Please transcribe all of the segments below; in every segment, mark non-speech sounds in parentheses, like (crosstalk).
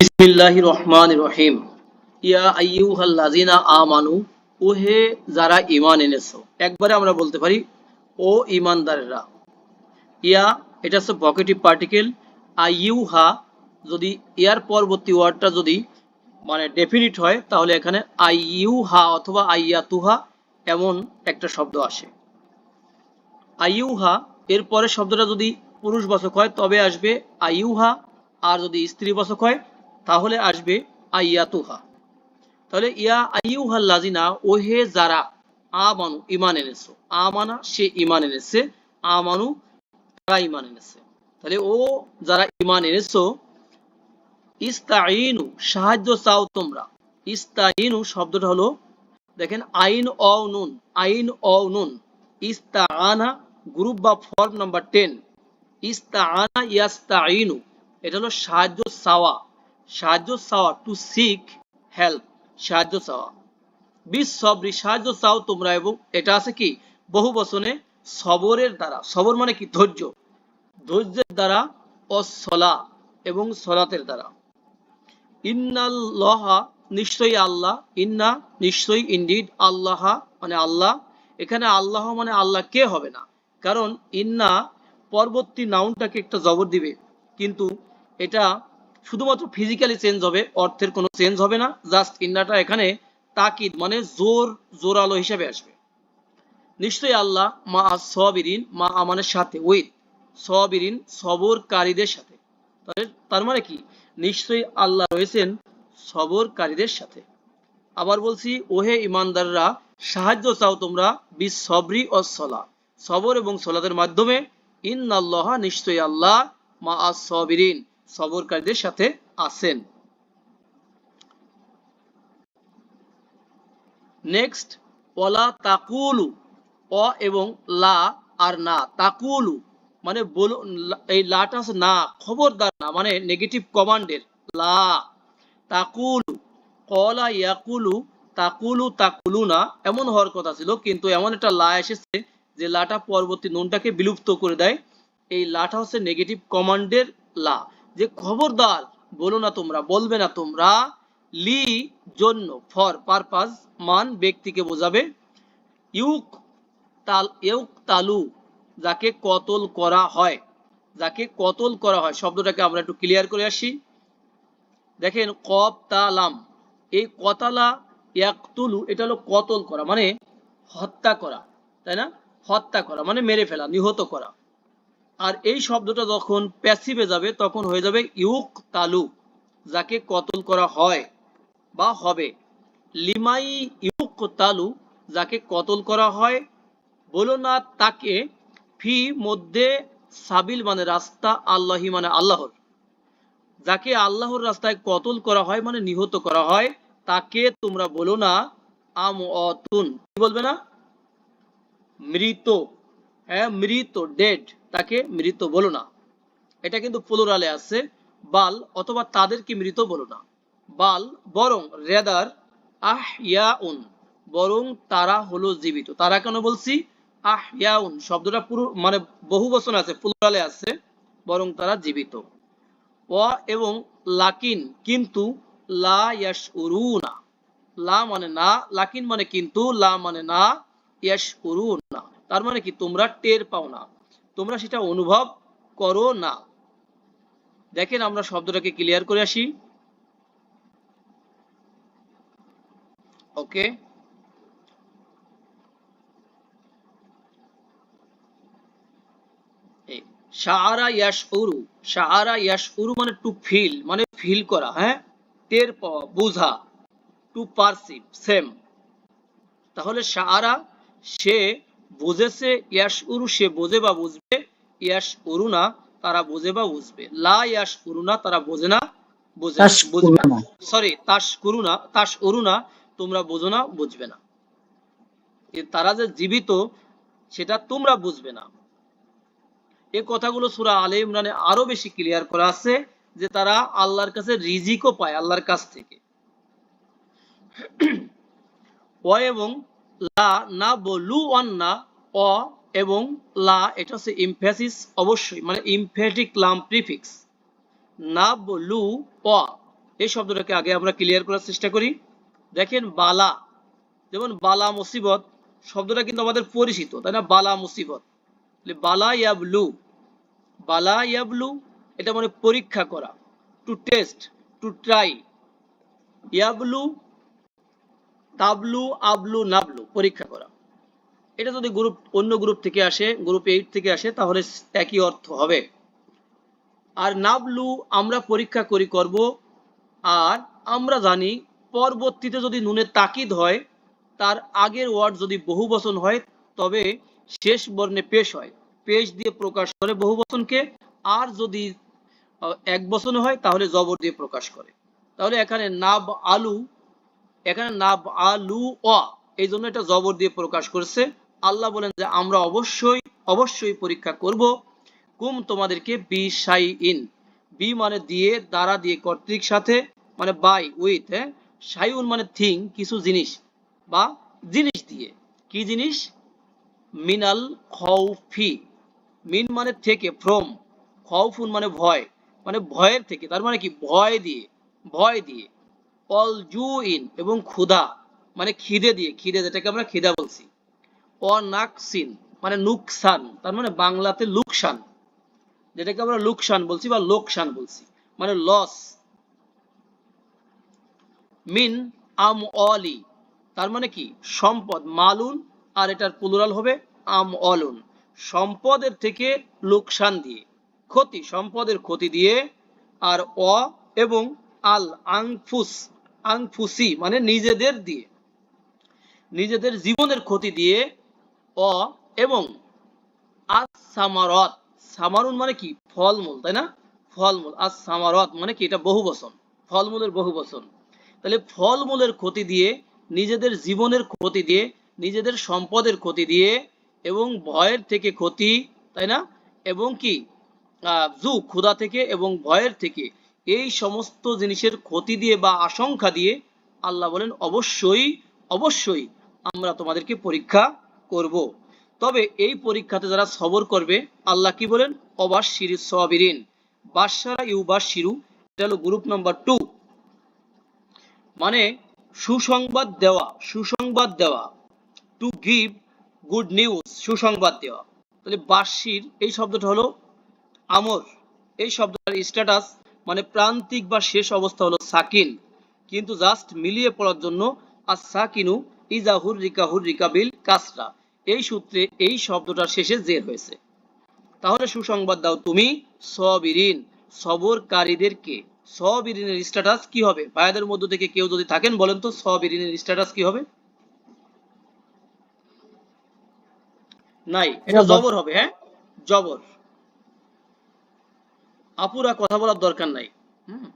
বিসমিল্লাহির রহমানির রহিম ইয়া আইয়ুহাল্লাযিনা আমানু, ওহে যারা ঈমান এনেছো, একবারে আমরা বলতে পারি, ও ঈমানদারেরা, ইয়া, এটা হচ্ছে পকেটিভ পার্টিকেল, আইয়ুহা, যদি ইয়ার পরবর্তী ওয়ার্ডটা যদি মানে ডেফিনিট হয়, তাহলে এখানে আইয়ুহা অথবা আইয়াতুহা এমন একটা শব্দ আসে। আইয়ুহা, এর পরের শব্দটা যদি পুরুষবাচক হয়, তবে আসবে আইয়ুহা, আর যদি স্ত্রীবাচক হয় তাহলে আসবে আইয়াতুহা। তাহলে ইয়া আইয়ুহাল লাজিনা ওহে যারা আমানু ইমান এনেছো। আমানা, সে ইমান এনেছে। আমানু, তারা ইমান এনেছে। তাহলে ও যারা ইমান এনেছো ইস্তাইনু সাহায্য চাও তোমরা। ইস্তাইনু শব্দটা হলো, দেখেন, আইন অ নুন, আইন অ নুন। ইস্তাআনা, গ্রুপ বা ফর্ম নাম্বার টেন। ইস্তাআনা ইয়াস্তাইনু এটা হলো সাহায্য চাওয়া। সাহায্য চাওয়া টু সিক হেল্প সাহায্য চাওয়া। বিশ সবরি সাহায্য চাও তোমরা এবং এটা আছে কি? বহু বচনে সবরের দ্বারা। সবর মানে কি? ধৈর্য। ধৈর্যের দ্বারা অসলা এবং সলাতের দ্বারা। ইন্নাল্লাহা, নিশ্চয়ই আল্লাহ। ইন্না, নিশ্চয়ই ইন্ডিড আল্লাহ মানে আল্লাহ। এখানে আল্লাহ মানে আল্লাহ কে হবে না? কারণ ইন্না পরবর্তী নাউনটাকে একটা জবর দিবে। কিন্তু এটা শুধুমাত্র ফিজিক্যালি চেঞ্জ হবে, অর্থের কোনো চেঞ্জ হবে না জাস্ট ইন্নাটা এখানে তাকিদ মানে জোর জোরালো হিসেবে আসবে। নিশ্চয়ই আল্লাহ মা সবিরিন মা আমানের সাথে উইথ সবিরিন, সবরকারীদের সাথে। তার মানে কি? নিশ্চয়ই আল্লাহ রয়েছেন সবরকারীদের সাথে। আবার বলছি, ওহে ইমানদাররা, সাহায্য চাও তোমরা বিশ সবরি ও সলা সবর এবং সলাদের মাধ্যমে ইন আল্লাহ নিশ্চয়ই আল্লাহ মা সবিরিন সবরকারীদের সাথে আছেন। নেক্সট ওলা তাকুলু, অ এবং লা আর না। তাকুলু মানে বলো, এই লাটা আছে না, খবরদার না মানে নেগেটিভ কমান্ডের লা, তাকুলু, কলা ইয়াকুলু, তাকুলু তাকুলু না এমন হওয়ার কথা ছিল, কিন্তু এমন একটা লা এসেছে যে লাটা পরবর্তী নুনটাকে বিলুপ্ত করে দেয়। এই লাটা হচ্ছে নেগেটিভ কমান্ডের লা। যে খবরদার, বলো না তোমরা, বলবে না তোমরা, লি জন্য ফর পারপাস মান ব্যক্তিকে বোঝাবে, ইউক তাল, ইউক তালু, যাকে কতল করা হয়, যাকে কতল করা হয়, শব্দটাকে আমরা একটু ক্লিয়ার করে আসি। দেখেন কব তালাম এই কতালা ইয়াকতুলু, এটা হলো কতল করা মানে হত্যা করা, তাই না? হত্যা করা মানে মেরে ফেলা, নিহত করা। আর এই শব্দটা যখন প্যাসিভে যাবে, তখন হয়ে যাবে ইউক তালু যাকে কতল করা হয় বা হবে। লিমাই ইউক তালু যাকে কতল করা হয়। বলো না তাকে, ফি মধ্যে সাবিল মানে রাস্তা, আল্লাহি মানে আল্লাহর। যাকে আল্লাহর রাস্তায় কতল করা হয় মানে নিহত করা হয়, তাকে তোমরা বলো না আম অতুন কি বলবে না? মৃত। হ্যাঁ মৃত ডেড তাকে মৃত বলো না। এটা কিন্তু প্লুরালে আছে, বাল অথবা তাদেরকে মৃত বলো না। বাল বরং রেদার আহ ইয়াউন বরং তারা হলো জীবিত। তারা কেন বলছি? আহ ইয়াউন শব্দটা পুরো মানে বহু বচন আছে প্লুরালে আছে, বরং তারা জীবিত। ও এবং লাকিন কিন্তু লা ইয়াশউরুনা। লা মানে না, লাকিন মানে কিন্তু লা মানে না ইয়াশউরুনা। তার মানে কি, তোমরা টের পাও না। তোমরা সেটা অনুভব করো না। দেখেন আমরা শব্দটাকে ক্লিয়ার করে আসি। ওকে শাহারা ইয়াশউরু শাহারা ইয়াশউরু মানে টু ফিল মানে ফিল করা হ্যাঁ? টের পাওয়া, বোঝা টু পারসিভ সেম তাহলে শাহারা সে বুঝেছে ইয়াস উরু সে বোঝে বা বুঝবে ইয়াস উরু না তারা বোঝে বা বুঝবে। লা ইয়াস উরু না তারা বোঝে না বুঝে বুঝবে না। সরি তাস করু না তাস উরু না তোমরা বোঝো না বুঝবে না। তারা যে জীবিত সেটা তোমরা বুঝবে না। এই কথাগুলো সুরা আলে ইমরানে আরও বেশি ক্লিয়ার করা আছে যে তারা আল্লাহর কাছে রিজিকও পায় আল্লাহর কাছ থেকে। (clears throat) ও এবং লা না বলু অন না, অ এবং লা, এটা হচ্ছে ইমফ্যাসিস অবশ্যই মানে ইমফ্যাটিক লাম প্রিফিক্স না বলু অ, এই শব্দটাকে আগে আমরা ক্লিয়ার করার চেষ্টা করি। দেখেন বালা, যেমন বালা মুসিবত, শব্দটা কিন্তু আমাদের পরিচিত, তাই না? বালা মুসিবত। বালা ইয়াবলু বালা ইয়াবলু, এটা মানে পরীক্ষা করা টু টেস্ট টু ট্রাই ইয়াবলু তাবলু, আবলু, নাবলু, পরীক্ষা করা। এটা যদি গ্রুপ অন্য গ্রুপ থেকে আসে গ্রুপ এইট থেকে আসে, তাহলে একই অর্থ হবে। আর নাবলু আমরা পরীক্ষা করি করব, আর আমরা জানি পরবর্তীতে যদি নুনের তাকিদ হয়, তার আগের ওয়ার্ড যদি বহু বচন হয়, তবে শেষ বর্ণে পেশ হয়। পেশ দিয়ে প্রকাশ করে বহু বচনকে আর যদি এক বচনে হয়, তাহলে জবর দিয়ে প্রকাশ করে। তাহলে এখানে নাব আলু এখানে নাব আলু এই জন্য এটা জবর দিয়ে প্রকাশ করছে। আল্লাহ বলেন যে, আমরা অবশ্যই অবশ্যই পরীক্ষা করব। কুম তোমাদেরকে বি সাই ইন বি মানে দিয়ে, দ্বারা দিয়ে, কর্তৃক সাথে মানে বাই, উইথ হ্যাঁ? সাইউন মানে থিং, কিছু জিনিস, বা জিনিস দিয়ে। কি জিনিস? মিনাল খৌফি। মিন মানে থেকে, ফ্রম। খৌফুন মানে ভয় মানে ভয়ের থেকে, তার মানে কি? ভয় দিয়ে ভয় দিয়ে। অল জু ইন এবং ক্ষুধা মানে খিদে দিয়ে, খিদে যেটাকে আমরা খিদা বলছি। অ নাকসিন মানে নুকসান, তার মানে বাংলাতে লুকসান, যেটাকে আমরা লুকসান বলছি বা লোকসান বলছি মানে লস মিন আম অলি, তার মানে কি? সম্পদ, মালুন, আর এটার প্লুরাল হবে আম অলুন। সম্পদের থেকে লোকসান দিয়ে, ক্ষতি, সম্পদের ক্ষতি দিয়ে, আর অ এবং আল আংফুস আংফুসি মানে নিজেদের দিয়ে। নিজেদের জীবনের ক্ষতি দিয়ে অ এবং আস সামারত সামারুন মানে কি? ফলমূল তাই না? ফলমূল আস সামারত মানে কি? এটা বহু বচন ফলমূলের বহু বচন তাহলে ফলমূলের ক্ষতি দিয়ে নিজেদের জীবনের ক্ষতি দিয়ে নিজেদের সম্পদের ক্ষতি দিয়ে এবং ভয়ের থেকে ক্ষতি তাই না? এবং কি? আহ, জু ক্ষুধা থেকে এবং ভয়ের থেকে। এই সমস্ত জিনিসের ক্ষতি দিয়ে বা আশঙ্কা দিয়ে আল্লাহ বলেন, অবশ্যই অবশ্যই আমরা তোমাদেরকে পরীক্ষা করব। তবে এই পরীক্ষাতে যারা সবর করবে, আল্লাহ কি বলেন? অবাশির সবিরিন। বাসারা ইউবাশিরু এটা হলো গ্রুপ নাম্বার টু। মানে সুসংবাদ দেওয়া সুসংবাদ দেওয়া। টু গিভ গুড নিউজ, সুসংবাদ দেওয়া। তাহলে বার্ষির এই শব্দটা হলো আমর। এই শব্দটার স্ট্যাটাস মানে প্রান্তিক বা শেষ অবস্থা হলো সাকিন। কিন্তু জাস্ট মিলিয়ে পড়ার জন্য আর সাকিনু ইজাহুর রিকাহুর রিকাবিল কাসরা। এই সূত্রে এই শব্দটার শেষে জের হয়েছে। তাহলে সুসংবাদ দাও তুমি সবিরিন সবরকারীদেরকে। সবিরিনের স্ট্যাটাস কি হবে? ভাইয়াদের মধ্য থেকে কেউ যদি থাকেন বলেন তো সবিরিনের স্ট্যাটাস কি হবে? নাই এটা জবর। জবর হবে হ্যাঁ? জবর। আপুরা কথা বলার দরকার নাই। হুম?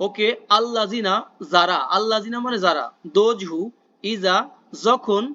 ওকে আল্লাজিনা যারা। আল্লাজিনা মানে যারা? দোজ হু, ইজা, যখন,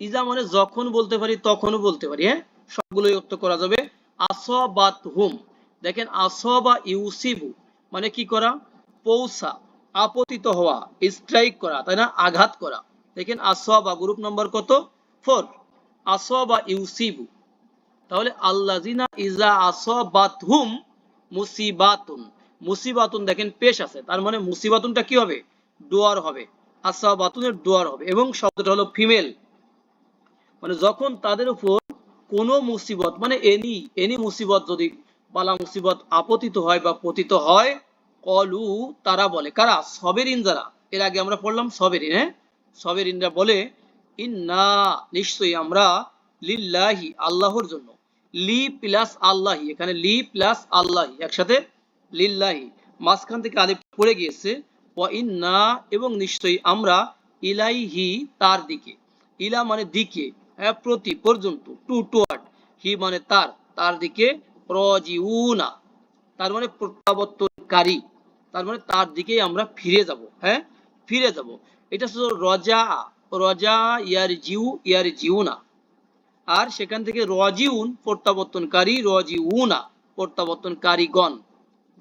ইজা মানে যখন বলতে পারি, তখনও বলতে পারি হ্যাঁ? সবগুলোই অর্থ করা যাবে। আসবাত হুম দেখেন, আসবা ইউসিবু মানে কি করা? পৌঁছা, আপতিত হওয়া স্ট্রাইক করা, তাই না? আঘাত করা। দেখেন, আসবা, গ্রুপ নম্বর কত? ফোর। আসবা ইউসিবু। তাহলে আল্লাজিনা ইজা আসবাত হুম মুসিবাতুন। মুসিবাতুন দেখেন পেশ আছে, তার মানে মুসিবাতুনটা কি হবে? ডোয়ার হবে। আসাবাতুনের ডোয়ার হবে এবং শব্দটা হলো ফিমেল। মানে যখন তাদের উপর কোনো মুসিবত মানে এনি এনি মুসিবত যদি, বালা মুসিবত আপতিত হয় বা পতিত হয়, কলু, তারা বলে। কারা? সবেরিন যারা। এর আগে আমরা পড়লাম সবেরিন হ্যাঁ? সবেরিনরা বলে, ইন্না, নিশ্চয়ই আমরা লিল্লাহি, আল্লাহর জন্য। লি প্লাস আল্লাহি, এখানে লি প্লাস আল্লাহি, একসাথে লিল্লাহি। মাঝখান থেকে আলিফ পড়ে গিয়েছে ইন্না, এবং নিশ্চয়ই আমরা ইলাইহি, তার দিকে। ইলা মানে দিকে হ্যাঁ প্রতি পর্যন্ত, টু টুয়ার্ড। হি মানে তার তার দিকে রজিউনা। তার মানে প্রত্যাবর্তনকারী। তার মানে তার দিকেই আমরা ফিরে যাব হ্যাঁ ফিরে যাব। এটা শুধু রজা রজা ইয়ার জিউ ইয়ার জিউনা আর সেখান থেকে রজিউন প্রত্যাবর্তনকারী রজিউনা প্রত্যাবর্তনকারীগণ।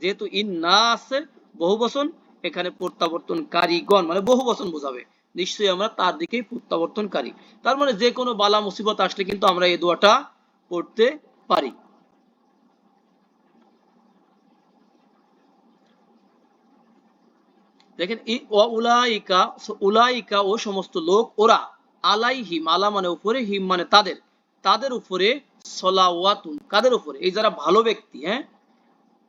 যেহেতু ইন না আছে বহু বচন এখানে প্রত্যাবর্তনকারীগণ মানে বহু বচন বোঝাবে। নিশ্চয়ই আমরা তার দিকেই প্রত্যাবর্তনকারী। তার মানে যে কোনো বালা মুসিবত আসলে কিন্তু আমরা এই দোয়াটা পড়তে পারি। দেখেন উলাইকা উলাইকা ও সমস্ত লোক, ওরা আলাই হিম আলা মানে উপরে, হিম মানে তাদের। তাদের উপরে সলাওয়াতুন, কাদের উপরে? এই যারা ভালো ব্যক্তি হ্যাঁ?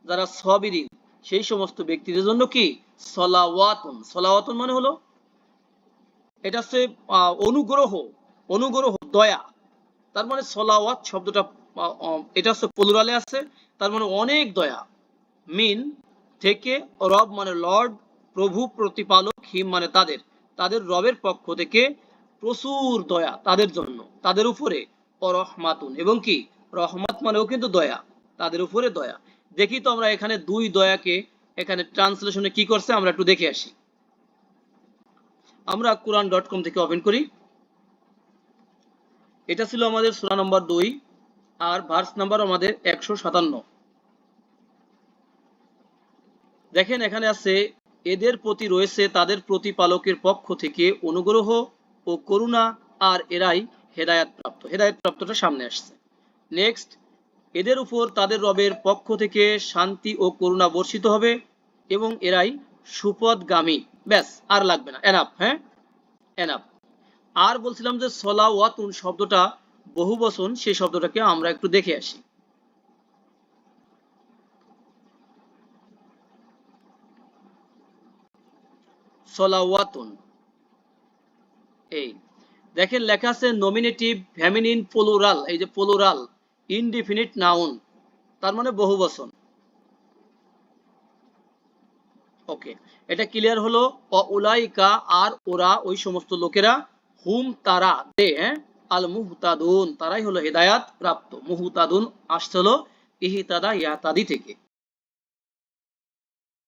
যারা সবিরিন, সেই সমস্ত ব্যক্তিদের জন্য কি? সলাওয়াতুন। সলাওয়াতুন মানে হলো, এটা হচ্ছে অনুগ্রহ অনুগ্রহ, দয়া। তার মানে সলাওয়াত শব্দটা এটা হচ্ছে প্লুরালে আছে। তার মানে অনেক দয়া। মিন থেকে রব মানে লর্ড, প্রভু, প্রতিপালক, হিম মানে তাদের। তাদের রবের পক্ষ থেকে প্রচুর দয়া তাদের জন্য, তাদের উপরে। রহমাতুন। এবং কি? রহমাত মানেও কিন্তু দয়া, তাদের উপরে দয়া। দেখি তো আমরা এখানে দুই দয়াকে এখানে ট্রান্সলেশনে কি করছে, আমরা একটু দেখে আসি। আমরা কোরআন ডট কম থেকে ওপেন করি। এটা ছিল আমাদের সূরা নম্বর দুই, আর ভার্স নাম্বার আমাদের একশো সাতান্ন। দেখেন এখানে আছে, এদের প্রতি রয়েছে তাদের প্রতিপালকের পক্ষ থেকে অনুগ্রহ ও করুণা, আর এরাই হেদায়াত প্রাপ্ত হেদায়াত প্রাপ্তটা সামনে আসছে। নেক্সট এদের উপর তাদের রবের পক্ষ থেকে শান্তি ও করুণা বর্ষিত হবে এবং এরাই সুপদগামী ব্যাস, আর লাগবে না। এনাফ হ্যাঁ? এনাফ আর বলছিলাম যে সলাওয়াতুন শব্দটা বহু বচন, সেই শব্দটাকে আমরা একটু দেখে আসি। সলাওয়াতুন, এই। দেখেন লেখা আছে নমিনেটিভ ফেমিনিন প্লুরাল এই যে প্লুরাল ইনডিফিনিট নাউন তার মানে বহু বচন। ওকে এটা ক্লিয়ার হলো উলাইকা আর ওরা, ওই সমস্ত লোকেরা, হুম তারা, দে হ্যাঁ আল মুহতাদুন, তারাই হলো হেদায়াত প্রাপ্ত। মুহতাদুন আসছে হলো ইহিতাদা ইয়াতাদি থেকে।